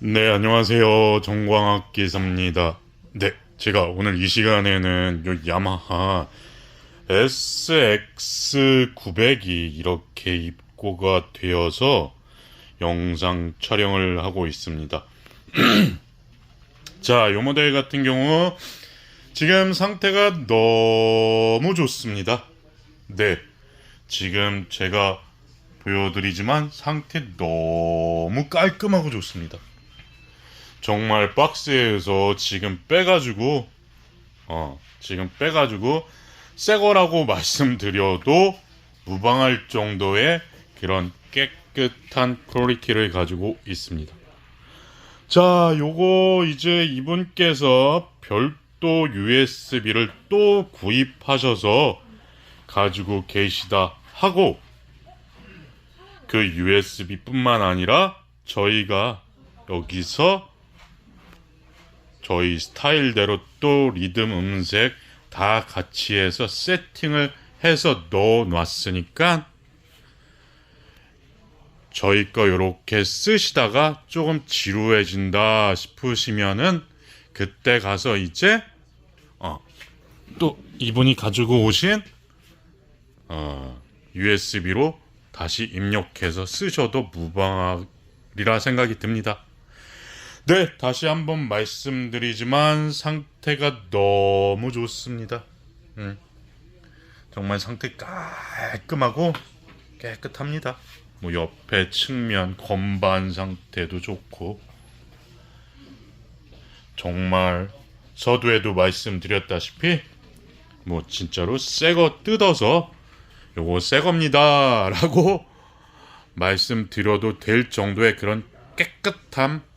네, 안녕하세요. 정광학 기사입니다. 네, 제가 오늘 이 시간에는 요 야마하 SX900이 이렇게 입고가 되어서 영상 촬영을 하고 있습니다. 자, 요 모델 같은 경우 지금 상태가 너무 좋습니다. 네, 지금 제가 보여드리지만 상태 너무 깔끔하고 좋습니다. 정말 박스에서 지금 빼가지고 어 지금 빼가지고 새 거라고 말씀드려도 무방할 정도의 그런 깨끗한 퀄리티를 가지고 있습니다. 자, 요거 이제 이분께서 별도 USB를 또 구입하셔서 가지고 계시다 하고 그 USB뿐만 아니라 저희가 여기서 저희 스타일대로 또 리듬 음색 다 같이 해서 세팅을 해서 넣어 놨으니까 저희 거 이렇게 쓰시다가 조금 지루해진다 싶으시면은 그때 가서 이제 어, 또 이분이 가지고 오신 어, USB로 다시 입력해서 쓰셔도 무방하리라 생각이 듭니다. 네, 다시 한번 말씀드리지만 상태가 너무 좋습니다. 음, 정말 상태 깔끔하고 깨끗합니다. 뭐 옆에 측면 건반 상태도 좋고 정말 서두에도 말씀드렸다시피 뭐 진짜로 새 거 뜯어서 요거 새 겁니다라고 말씀드려도 될 정도의 그런 깨끗함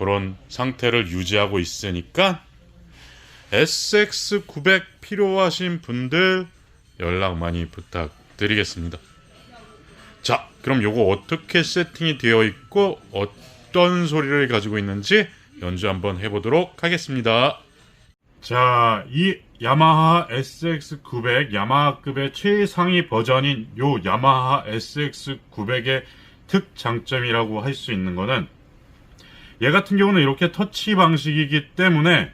그런 상태를 유지하고 있으니까 SX900 필요하신 분들 연락 많이 부탁드리겠습니다. 자, 그럼 요거 어떻게 세팅이 되어 있고 어떤 소리를 가지고 있는지 연주 한번 해보도록 하겠습니다. 자, 이 야마하 SX900 야마하급의 최상위 버전인 요 야마하 SX900의 특장점이라고 할 수 있는 거는 얘 같은 경우는 이렇게 터치 방식이기 때문에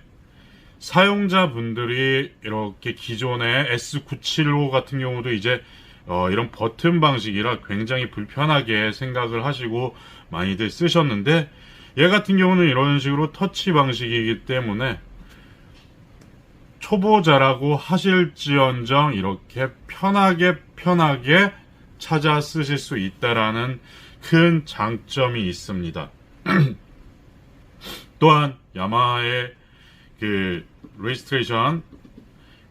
사용자분들이 이렇게 기존의 S975 같은 경우도 이제 어, 이런 버튼 방식이라 굉장히 불편하게 생각을 하시고 많이들 쓰셨는데 얘 같은 경우는 이런 식으로 터치 방식이기 때문에 초보자라고 하실지언정 이렇게 편하게 편하게 찾아 쓰실 수 있다라는 큰 장점이 있습니다. 또한 야마하의 그 레지스트레이션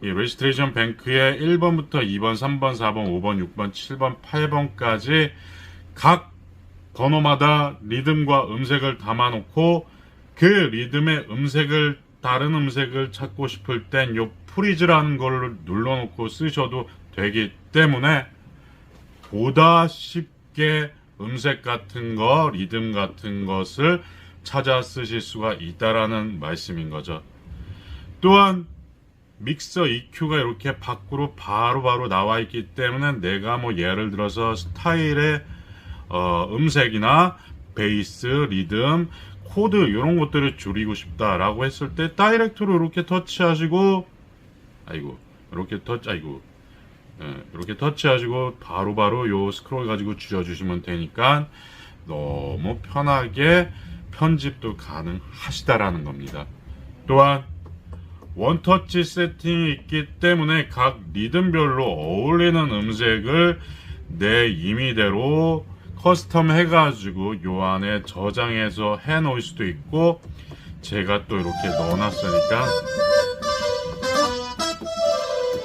이 레지스트레이션 뱅크의 1번부터 2번, 3번, 4번, 5번, 6번, 7번, 8번까지 각 번호마다 리듬과 음색을 담아놓고 그 리듬의 음색을 다른 음색을 찾고 싶을 땐 요 프리즈라는 걸 눌러놓고 쓰셔도 되기 때문에 보다 쉽게 음색 같은 거, 리듬 같은 것을 찾아 쓰실 수가 있다라는 말씀인 거죠. 또한 믹서 EQ가 이렇게 밖으로 바로 바로 나와 있기 때문에 내가 뭐 예를 들어서 스타일의 어, 음색이나 베이스, 리듬, 코드 이런 것들을 줄이고 싶다라고 했을 때 다이렉트로 이렇게 터치하시고 아이고 이렇게 터치 아이고 예, 이렇게 터치하시고 바로바로 요 스크롤 가지고 줄여주시면 되니까 너무 편하게 편집도 가능하시다라는 겁니다. 또한 원터치 세팅이 있기 때문에 각 리듬별로 어울리는 음색을 내 임의대로 커스텀 해가지고 요 안에 저장해서 해 놓을 수도 있고 제가 또 이렇게 넣어놨으니까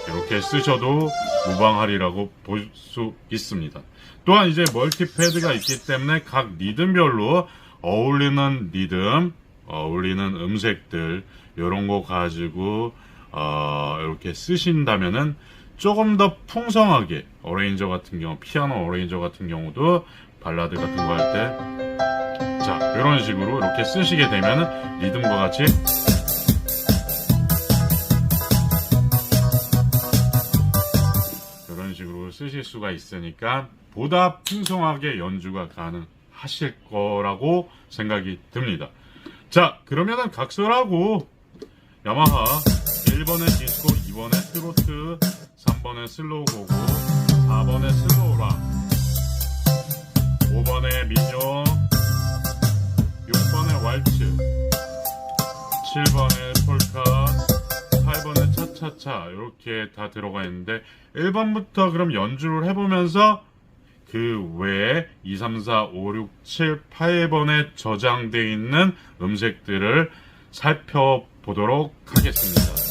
이렇게 쓰셔도 무방하리라고 볼 수 있습니다. 또한 이제 멀티패드가 있기 때문에 각 리듬별로 어울리는 리듬, 어울리는 음색들 이런 거 가지고 어, 이렇게 쓰신다면은 조금 더 풍성하게 어레인저 같은 경우 피아노 어레인저 같은 경우도 발라드 같은 거 할 때 자 이런 식으로 이렇게 쓰시게 되면은 리듬과 같이 이런 식으로 쓰실 수가 있으니까 보다 풍성하게 연주가 가능 하실 거라고 생각이 듭니다. 자, 그러면은 각설하고 야마하 1번에 디스코, 2번에 트로트, 3번에 슬로우 고고, 4번에 슬로우 락, 5번에 민요, 6번에 왈츠, 7번에 폴카, 8번에 차차차 이렇게 다 들어가 있는데 1번부터 그럼 연주를 해보면서 그 외에 2, 3, 4, 5, 6, 7, 8번에 저장되어 있는 음색들을 살펴보도록 하겠습니다.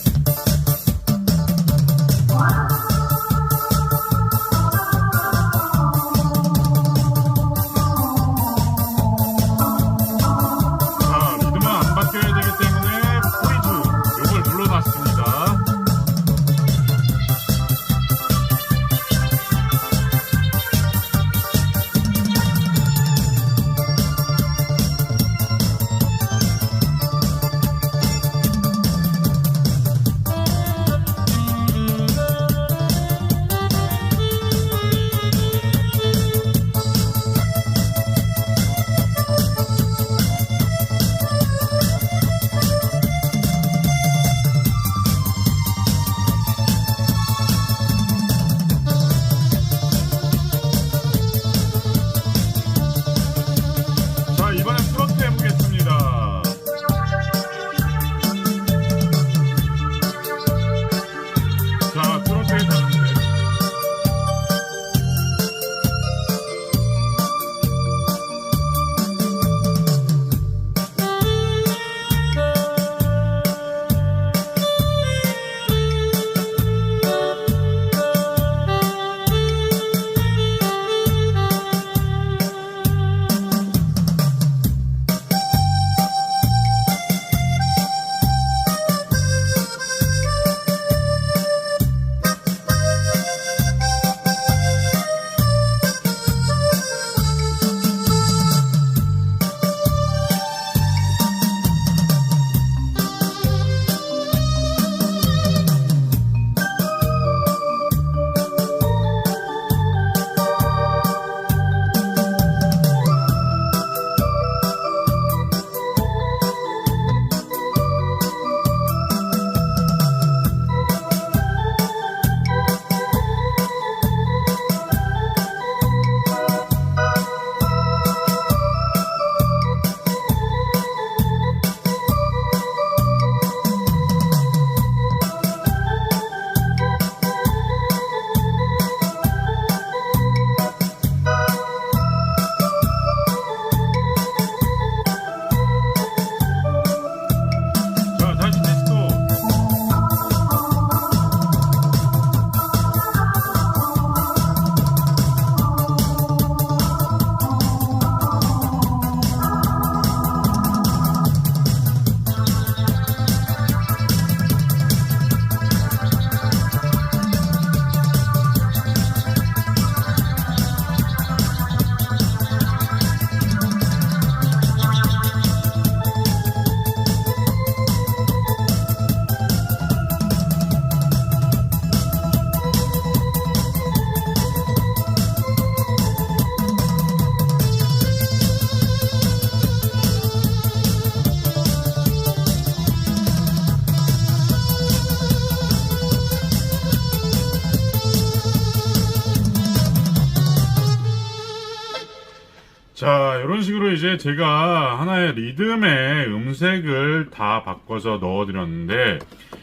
이제 제가 하나의 리듬의 음색을 다 바꿔서 넣어드렸는데,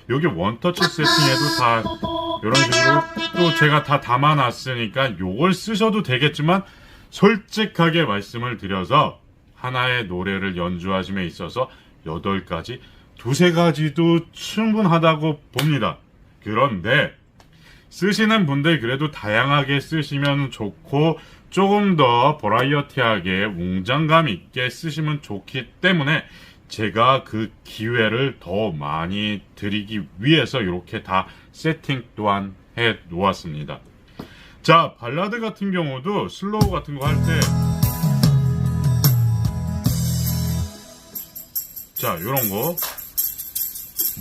여기 원터치 세팅에도 다 이런 식으로 또 제가 다 담아놨으니까 요걸 쓰셔도 되겠지만, 솔직하게 말씀을 드려서 하나의 노래를 연주하심에 있어서 8가지, 두세 가지도 충분하다고 봅니다. 그런데, 쓰시는 분들 그래도 다양하게 쓰시면 좋고 조금 더 버라이어티하게 웅장감 있게 쓰시면 좋기 때문에 제가 그 기회를 더 많이 드리기 위해서 이렇게 다 세팅 또한 해 놓았습니다. 자, 발라드 같은 경우도 슬로우 같은 거 할 때 자, 요런 거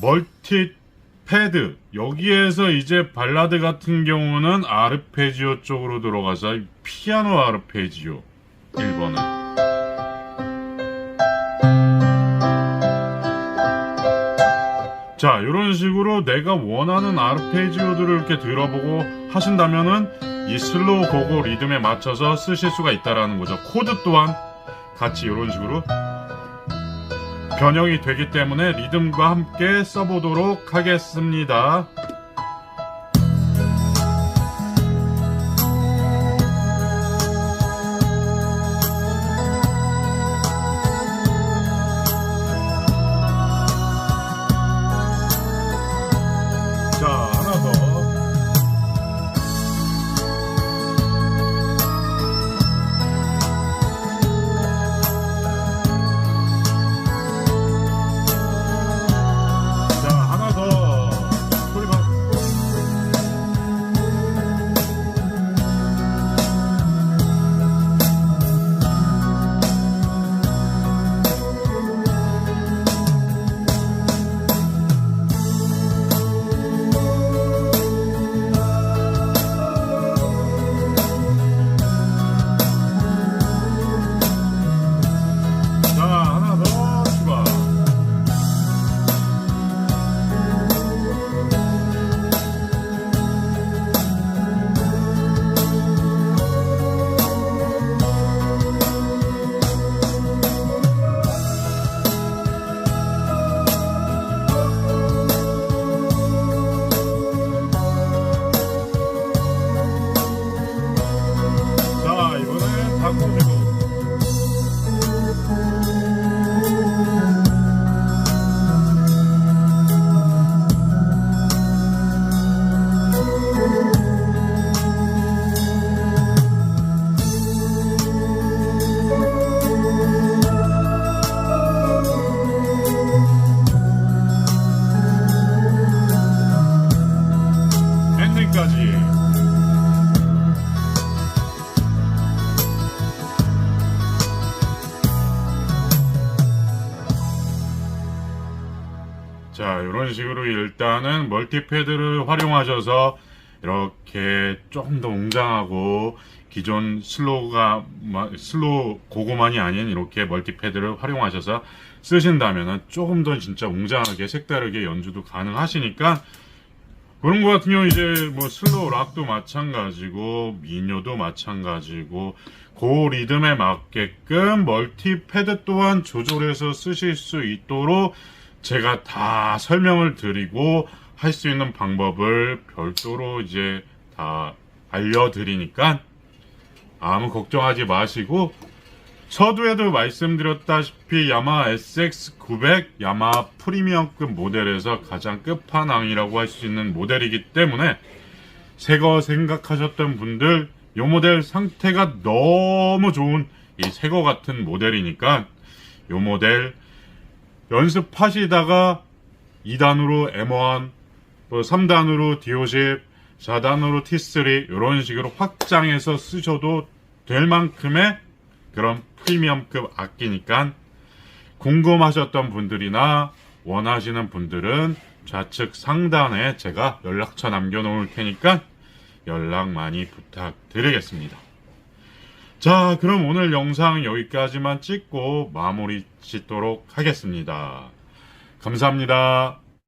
멀티 패드. 여기에서 이제 발라드 같은 경우는 아르페지오 쪽으로 들어가서 피아노 아르페지오 1번은. 자 이런 식으로 내가 원하는 아르페지오들을 이렇게 들어보고 하신다면은 이 슬로우 고고 리듬에 맞춰서 쓰실 수가 있다라는 거죠. 코드 또한 같이 이런 식으로 변형이 되기 때문에 리듬과 함께 써보도록 하겠습니다. 엔딩까지. 자, 이런 식으로 일단은 멀티패드를 활용하셔서 이렇게 조금 더 웅장하고 기존 슬로우가 마- 슬로우 고고만이 아닌 이렇게 멀티패드를 활용하셔서 쓰신다면은 조금 더 진짜 웅장하게 색다르게 연주도 가능하시니까 그런 거 같은 경우 이제 뭐 슬로우 락도 마찬가지고 민요도 마찬가지고 그 리듬에 맞게끔 멀티 패드 또한 조절해서 쓰실 수 있도록 제가 다 설명을 드리고 할 수 있는 방법을 별도로 이제 다 알려드리니까 아무 걱정하지 마시고 서두에도 말씀드렸다시피 야마 SX900 야마 프리미엄급 모델에서 가장 끝판왕이라고 할 수 있는 모델이기 때문에 새거 생각하셨던 분들 이 모델 상태가 너무 좋은 이 새거 같은 모델이니까 이 모델 연습하시다가 2단으로 M1 또 3단으로 D50 4단으로 T3 이런 식으로 확장해서 쓰셔도 될 만큼의 그런 프리미엄급 악기니까 궁금하셨던 분들이나 원하시는 분들은 좌측 상단에 제가 연락처 남겨놓을 테니까 연락 많이 부탁드리겠습니다. 자, 그럼 오늘 영상 여기까지만 찍고 마무리 짓도록 하겠습니다. 감사합니다.